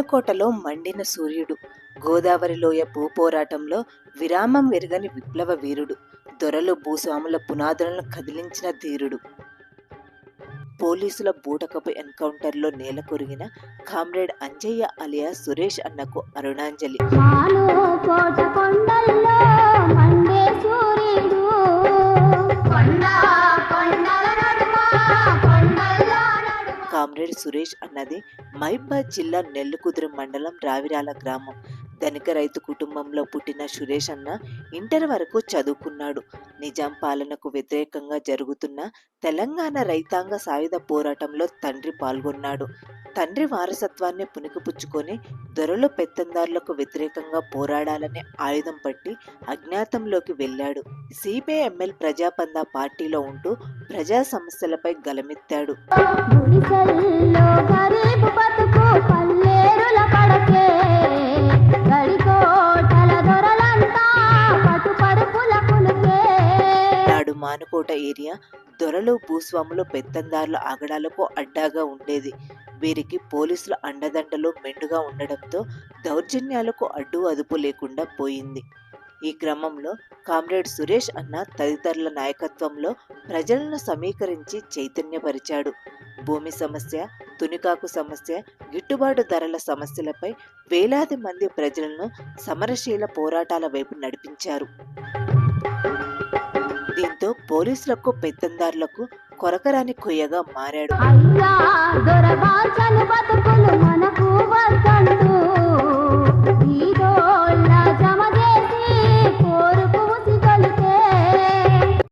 మానుకోటలో మండిన సూర్యుడు. గోదావరి లోయ భూపోరాటంలో విరామం ఎరగని విప్లవ వీరుడు. దొరలు భూస్వాముల పునాదులను కదిలించిన ధీరుడు. పోలీసుల బూటకపు ఎన్కౌంటర్లో నేల కొరిగిన కామ్రేడ్ అంజయ్య అలియా సురేష్ అన్నకు అరుణాంజలి. కామ్రేడ్ సురేష్ అన్నది మైబాద్ జిల్లా నెల్లుకుదురు మండలం రావిరాల గ్రామం. ధనిక రైతు కుటుంబంలో పుట్టిన సురేష్ అన్న ఇంటర్ వరకు చదువుకున్నాడు. నిజాం పాలనకు వ్యతిరేకంగా జరుగుతున్న తెలంగాణ రైతాంగ సాయుధ పోరాటంలో తండ్రి పాల్గొన్నాడు. తండ్రి వారసత్వాన్ని పుణికిపుచ్చుకొని దొరలు పెత్తందారులకు వ్యతిరేకంగా పోరాడాలనే ఆయుధం పట్టి అజ్ఞాతంలోకి వెళ్ళాడు. సిపిఎంఎల్ ప్రజాపంద పార్టీలో ఉంటూ ప్రజా సమస్యలపై గలమెత్తాడు. మానుకోట ఏరియా దొరలు భూస్వాములు పెత్తందారుల ఆగడాలకు అడ్డాగా ఉండేది. వీరికి పోలీసుల అండదండలు మెండుగా ఉండడంతో దౌర్జన్యాలకు అడ్డు అదుపు లేకుండా పోయింది. ఈ క్రమంలో కామ్రేడ్ సురేష్ అన్న తదితరుల నాయకత్వంలో ప్రజలను సమీకరించి చైతన్యపరిచాడు. భూమి సమస్య తునికాకు సమస్య గిట్టుబాటు ధరల సమస్యలపై వేలాది మంది ప్రజలను సమరశీల పోరాటాల వైపు నడిపించారు. దీంతో పోలీసులకు పెత్తందారులకు కొరకరాని కొయ్యగా మారాడు.